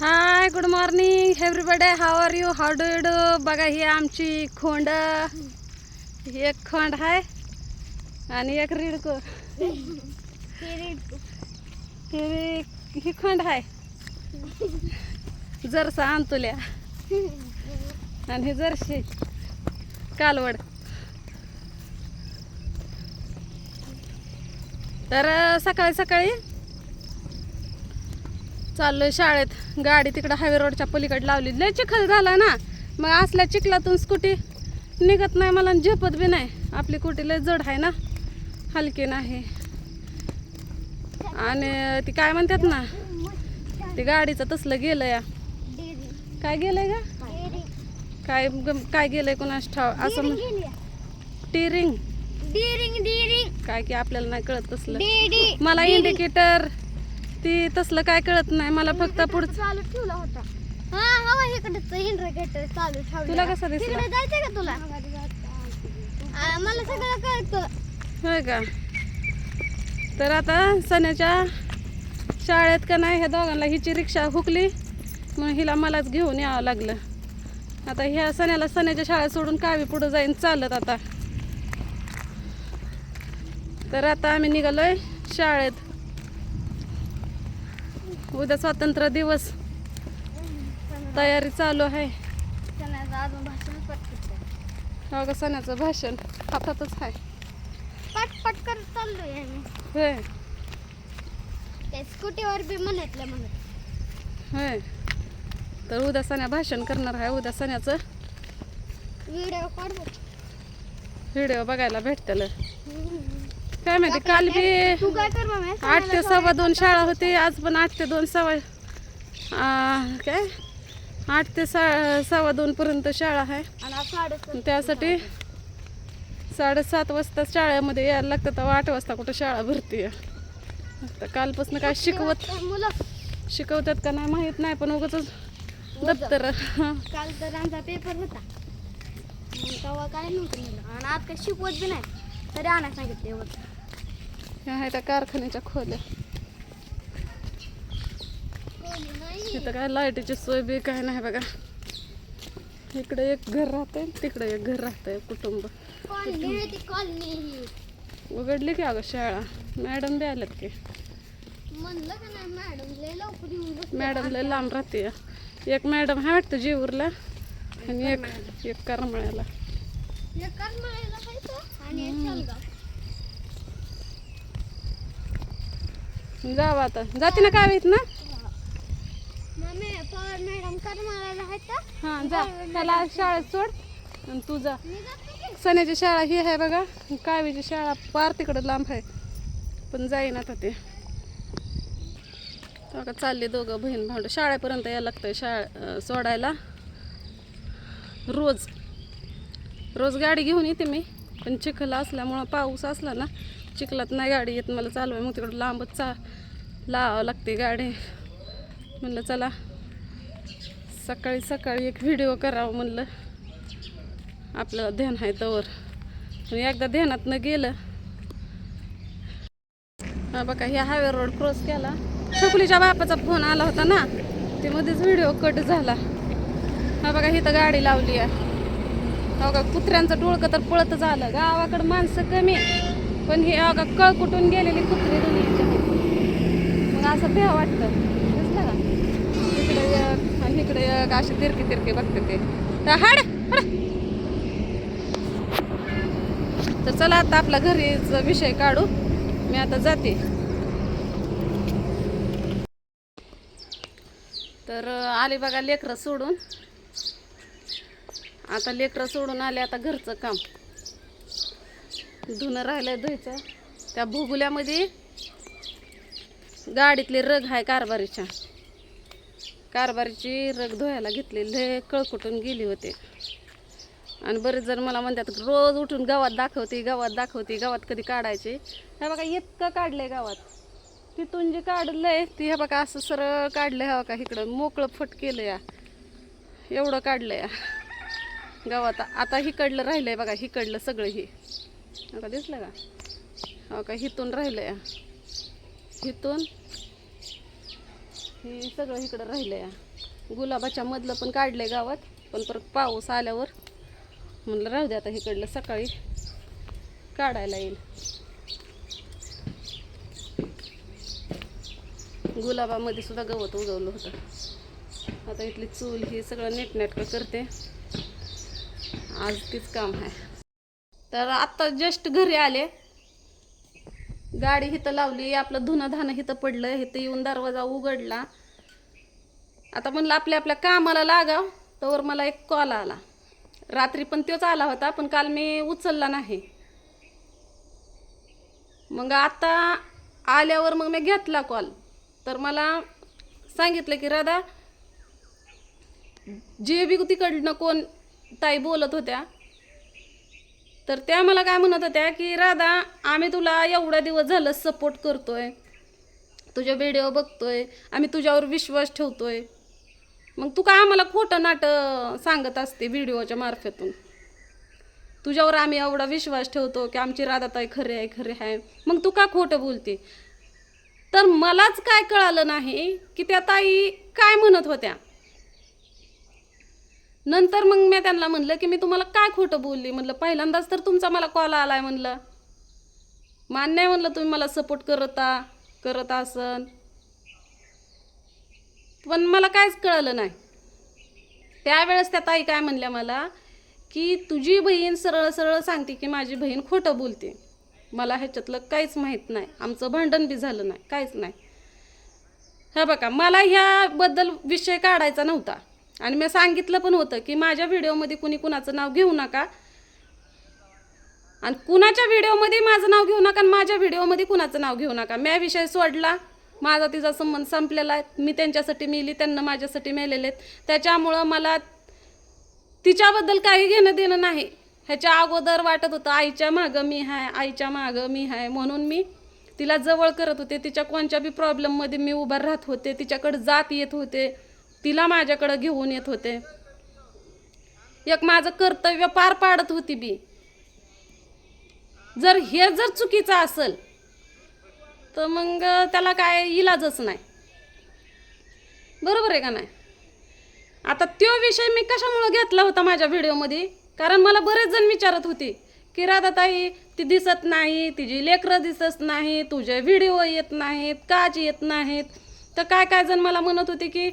Hi good morning everybody how are you how do you do बघा ही आमची खोंड. एक खोंड आहे. आणि एक रिडको. ही ही खोंड आहे. जरसा आणतुल्या आणि ही जरशी. कालवड. तर सकाळी सकाळी चाललोय शाळेत. गाडी तिकडं हायवे रोडच्या पलीकडे लावली. लय चिखल झाला ना. मग असल्या चिखलातून स्कूटी निघत नाही मला आणि झेपत बी नाही. आपली कुटी लय जड आहे ना. हलकी नाही. आणि ती काय म्हणतात ना ते गाडीचं तसलं गेलं या काय गेलंय का काय काय गेलंय कोणास ठाव असं टिरिंग. काय की आपल्याला नाही कळत तसलं. मला इंडिकेटर ती तसलं काय कळत नाही. मला फक्त पुढचं चालू ठेवला होता. हा हवा इकडे इंडिकेटर चालू ठेवला. तुला कसा दिसला? तिकडे का तुला? आ, मला सगळं कळतं. होय का? तर आता सण्याच्या शाळेत का नाही ह्या दोघांना हिची रिक्षा हुकली. मग हिला मलाच घेऊन यावं लागलं. आता ह्या सण्याला सण्याच्या शाळेत सोडून कावी पुढं जाईन चालत आता. तर आता आम्ही निघालोय शाळेत. उद्या स्वातंत्र्य दिवस. तयारी चालू आहे. हो का सण्याचं भाषण हातातच आहे. पट पट करत चाललोय होय. त्या स्कूटीवर बी म्हणतलं म्हणत होय. तर उद्या सण्या भाषण करणार आहे उद्या सण्याचं. व्हिडिओ काढतो व्हिडिओ बघायला भेटतील. काय माहिती काल बी आठ ते सव्वा दोन शाळा होती आज पण आठ ते दोन सव्वा काय? आठ ते सव्वा दोन पर्यंत शाळा आहे. त्यासाठी साडेसात वाजता शाळेमध्ये यायला लागतं तेव्हा आठ वाजता कुठं शाळा भरती आता कालपासून काय शिकवत शिकवतात का नाही माहीत नाही पण उगाच दप्तर. काल तर आमचा पेपर होता. तेव्हा काय नव्हतं आणि आज काय शिकवत बी नाही. तरी आणायला सांगितलं एवढं. ह्या आहेत त्या कारखान्याच्या खोल्या. इथं काय लाईटीची सोय बी काय नाही बघा. इकडे एक घर राहतंय तिकडे एक घर राहतंय कुटुंब. ही उघडली की अगं शाळा. मॅडम बी आल्यात की. मॅडम लय लांब राहते. एक मॅडम आहे वाटतं जेऊरला आणि एक एक करमळ्याला एकाच मळ्याला जायचं आणि एक शालगाव. जावं आता जाते ना काय ना? मम्मी पवार मॅडम कर मारायला आहेत का? हां जा. त्याला शाळेत सोड आणि तू जा. सण्याची शाळा ही आहे बघा. कावीची शाळा पार तिकडं लांब आहे. पण जाईन आता ते. का चालले दोघं बहीण भावंड शाळेपर्यंत यायला लागतंय शाळा सोडायला. रोज. रोज गाडी घेऊन येते मी. पण चिखल असल्यामुळं पाऊस असला ना चिखलात नाही गाडी येत मला चालवाय मग तिकडं लांबच चा लावावं लागते गाडी. म्हणलं चला सकाळी सकाळी एक व्हिडिओ करावं म्हणलं. आपल्याला ध्यान आहे तवर. एकदा ध्यानात न गेलं. हा बघा ह्या हायवे रोड क्रॉस केला. छकुलीच्या बापाचा फोन आला होता ना ते मध्येच व्हिडिओ कट झाला. हा बघा इथं गाडी लावली आहे. हा बघा कुत्र्यांचं डोळकं तर पळतच आलं. गावाकडं माणसं कमी पण हे अगं कळ कुठून गेलेली कुत्री दुनियाची मग असं भ्या वाटतं. दिसलं का? इकडे एक आणि इकडे एक अशी तिरकी तिरकी बघते ते. तर हाड तर चला आता आपला घरीचा विषय काढू. मी आता जाते. तर आले बघा लेकरं सोडून. आता लेकरं सोडून आले आता घरचं काम. धुणं राहिलं धुयचं. त्या भुगुल्यामध्ये गाडीतले रग आहे कारभारीच्या. कारभारीची रग धुवायला घेतलेली लय कळकुटून गेली होते. आणि बरेच जण मला म्हणतात रोज उठून गावात दाखवते गावात दाखवते गावात कधी काढायचे? हे बघा इतकं काढलंय गावात. तिथून जे काढलंय ते हे बघा असं सरळ काढलं हवं बघा इकडं मोकळं फट केलं या. एवढं काढलं या. गावात आता हिकडलं राहिलंय बघा हिकडलं सगळं हे. का दिसलं का? हो का? हिथून राहिलं या हिथून हे सगळं इकडं राहिलं या गुलाबाच्या मधलं पण काढलं आहे गावात पण परत पाऊस आल्यावर म्हणलं राहू दे आता इकडलं सकाळी काढायला येईल. गुलाबामध्ये सुद्धा गवत उगवलं होतं. आता इथली चूल ही सगळं नीटनेटकं करते. आज तीच काम आहे. तर आत्ता जस्ट घरी आले. गाडी इथं लावली आपलं धुणं धाणं इथं पडलं इथं येऊन दरवाजा उघडला. आता म्हणलं आपल्या आपल्या कामाला लागाव तर मला एक कॉल आला. रात्री पण तोच आला होता पण काल मी उचलला नाही. मग आता आल्यावर मग मी घेतला कॉल तर मला सांगितलं की राधा जे बी तिकडनं कोण ताई बोलत होत्या तर त्या मला काय म्हणत होत्या की राधा आम्ही तुला एवढा दिवस झालं सपोर्ट करतोय. तुझे व्हिडिओ बघतोय. आम्ही तुझ्यावर विश्वास ठेवतोय. मग तू काय आम्हाला खोटं नाटं सांगत असते व्हिडिओच्या मार्फतून? तुझ्यावर आम्ही एवढा विश्वास ठेवतो की आमची राधाताई खरे आहे खरे आहे. मग तू का खोटं बोलते? तर मलाच काय कळालं नाही की त्या ताई काय म्हणत होत्या? नंतर मग मी त्यांना म्हणलं की मी तुम्हाला काय खोटं बोलली? म्हणलं पहिल्यांदाच तर तुमचा मला कॉल आला आहे म्हणलं. मान्य आहे म्हणलं तुम्ही मला सपोर्ट करता करत असन. पण मला काहीच कळलं नाही. त्यावेळेस त्या ताई काय म्हणल्या मला की तुझी बहीण सरळ सरळ सांगते की माझी बहीण खोटं बोलते. मला ह्याच्यातलं काहीच माहीत नाही. आमचं भांडण बी झालं नाही काहीच नाही. हा बघा मला ह्याबद्दल विषय काढायचा नव्हता. आणि मी सांगितलं पण होतं की माझ्या व्हिडिओमध्ये कुणी कुणाचं नाव घेऊ नका. आणि कुणाच्या व्हिडिओमध्ये माझं नाव घेऊ नका आणि माझ्या व्हिडिओमध्ये कुणाचं नाव घेऊ नका. मी विषय सोडला. माझा तिचा संबंध संपलेला आहे. मी त्यांच्यासाठी मेली त्यांना माझ्यासाठी मेलेले आहेत त्याच्यामुळं मला तिच्याबद्दल काही घेणं देणं नाही. ह्याच्या अगोदर वाटत होतं आईच्या मागं मी आहे आईच्या मागं मी आहे म्हणून मी तिला जवळ करत होते. तिच्या कोणत्या बी प्रॉब्लेममध्ये मी उभं राहत होते. तिच्याकडे जात येत होते. तिला माझ्याकडं घेऊन येत होते. एक माझं कर्तव्य पार पाडत होती बी. जर हे जर चुकीचं असेल तर मग त्याला काय इलाजच नाही. बरोबर आहे का नाही? आता तो विषय मी कशामुळं घेतला होता माझ्या व्हिडिओमध्ये? कारण मला बरेच जण विचारत होते की राधाताई ती दिसत नाही तिची लेकरं दिसत नाही तुझे व्हिडिओ येत नाहीत काच येत नाहीत. तर काय काय जण मला म्हणत होते की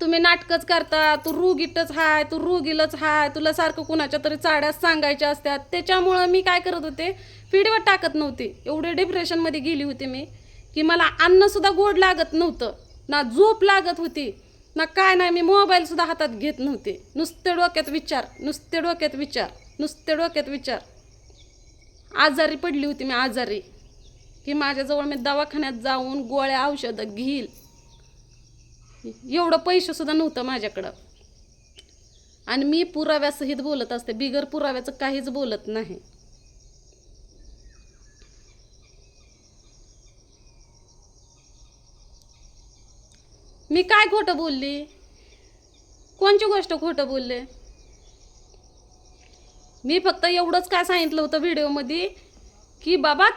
तुम्ही नाटकच करता तू रुगीटच हाय तू रुगीलच हाय तुला सारखं कुणाच्या तरी चाड्यास सांगायच्या असतात. त्याच्यामुळं मी काय करत होते फीडवर टाकत नव्हते. एवढे डिप्रेशनमध्ये गेली होती मी की मला अन्नसुद्धा गोड लागत नव्हतं. ना झोप लागत होती ना काय नाही मी मोबाईलसुद्धा हातात घेत नव्हते. नुसते डोक्यात विचार नुसते डोक्यात विचार नुसते डोक्यात विचार. आजारी पडली होती मी आजारी. की माझ्याजवळ मी दवाखान्यात जाऊन गोळ्या औषधं घेईल. एवढं पैसे सुद्धा नव्हतं माझ्याकडं. आणि मी पुराव्यासहित बोलत असते बिगर पुराव्याचं काहीच बोलत नाही. मी काय खोटं बोलली? कोणची गोष्ट खोटं बोलले? मी फक्त एवढंच काय सांगितलं होतं व्हिडिओमध्ये की बाबा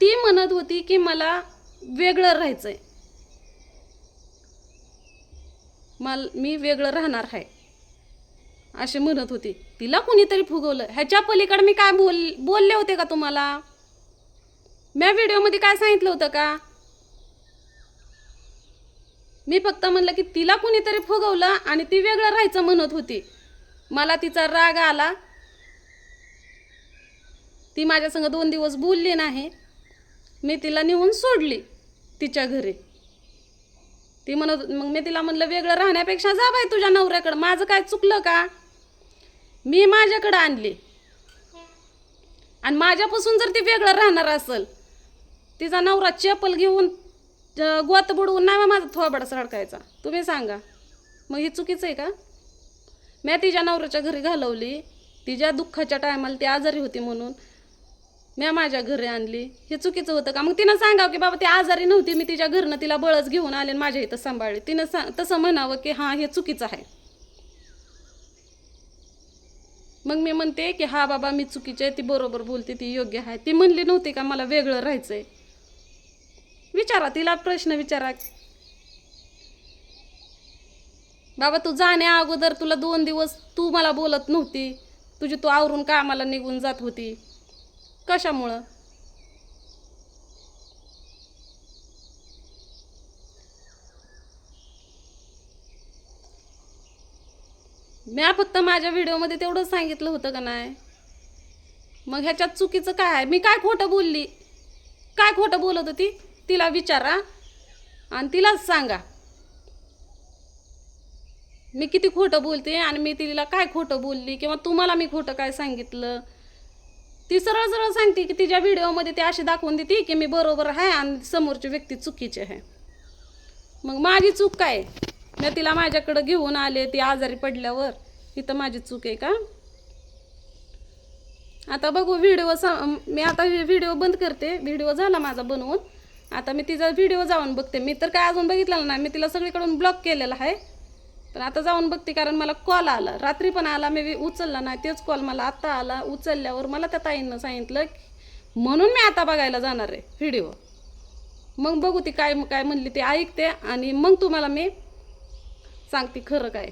ती म्हणत होती की मला वेगळं राहायचंय. मल मी वेगळं राहणार आहे. असे म्हणत होती. तिला कुणीतरी फुगवलं. ह्याच्या पलीकडे मी काय बोल बोलले होते का तुम्हाला? म्या व्हिडिओमध्ये काय सांगितलं होतं का? मी फक्त म्हणलं की तिला कुणीतरी फुगवलं आणि ती वेगळं राहायचं म्हणत होती. मला तिचा राग आला. ती माझ्या संग दोन दिवस बोलली नाही. मी तिला नेऊन सोडली तिच्या घरी. ती म्हणत मग मी तिला म्हणलं वेगळं राहण्यापेक्षा जा बाई तुझ्या नवऱ्याकडं. माझं काय चुकलं का? मी माझ्याकडं आणली. आणि माझ्यापासून जर ती वेगळं राहणार असेल तिचा नवरा चप्पल घेऊन गोत बुडवून नाही माझा थोबाडा सडकायचा तुम्ही सांगा. मग हे चुकीचं आहे का? मी तिच्या नवऱ्याच्या घरी घालवली. तिच्या दुःखाच्या टायमाला ती आजारी होती म्हणून मी माझ्या घरी आणली. हे चुकीचं होतं का? मग तिनं सांगावं की बाबा ती आजारी नव्हती. मी तिच्या घरनं तिला बळच घेऊन आले माझ्या इथं सांभाळली. तिनं सा तसं म्हणावं की हां हे चुकीचं आहे. मग मी म्हणते की हा बाबा मी चुकीची आहे. ती बरोबर बोलते. ती योग्य आहे. ती म्हणली नव्हती का मला वेगळं राहायचंय. विचारा तिला प्रश्न विचारा. बाबा तू जाण्या अगोदर तुला दोन दिवस तू मला बोलत नव्हती. तुझी तू आवरून कामाला निघून जात होती. कशामुळं? म्या फक्त माझ्या व्हिडिओमध्ये तेवढंच सांगितलं होतं का नाही? मग ह्याच्यात चुकीचं काय आहे? मी काय खोटं बोलली? काय खोटं बोलत होती? तिला विचारा आणि तिलाच सांगा. मी किती खोटं बोलते आणि मी तिला काय खोटं बोलली किंवा तुम्हाला मी खोटं काय सांगितलं? ती सरळ सरळ सांगते की तिच्या व्हिडिओमध्ये ती अशी दाखवून देते की मी बरोबर आहे आणि समोरची व्यक्ती चुकीची आहे. मग माझी चूक काय? मी तिला माझ्याकडं घेऊन आले ती आजारी पडल्यावर. इथं माझी चूक आहे का? आता बघू व्हिडिओ मी आता व्हिडिओ बंद करते. व्हिडिओ झाला माझा बनवून. आता मी तिचा व्हिडिओ जाऊन बघते. मी तर काय अजून बघितलेला नाही. मी तिला सगळीकडून ब्लॉक केलेला आहे. पण आता जाऊन बघते कारण मला कॉल आला. रात्री पण आला मी उचलला नाही तेच कॉल मला आत्ता आला. उचलल्यावर मला त्या ताईंना सांगितलं की- म्हणून मी आता बघायला जाणार आहे व्हिडिओ मग बघू ती काय काय म्हणली ते ऐकते आणि मग तुम्हाला मी सांगते खरं काय.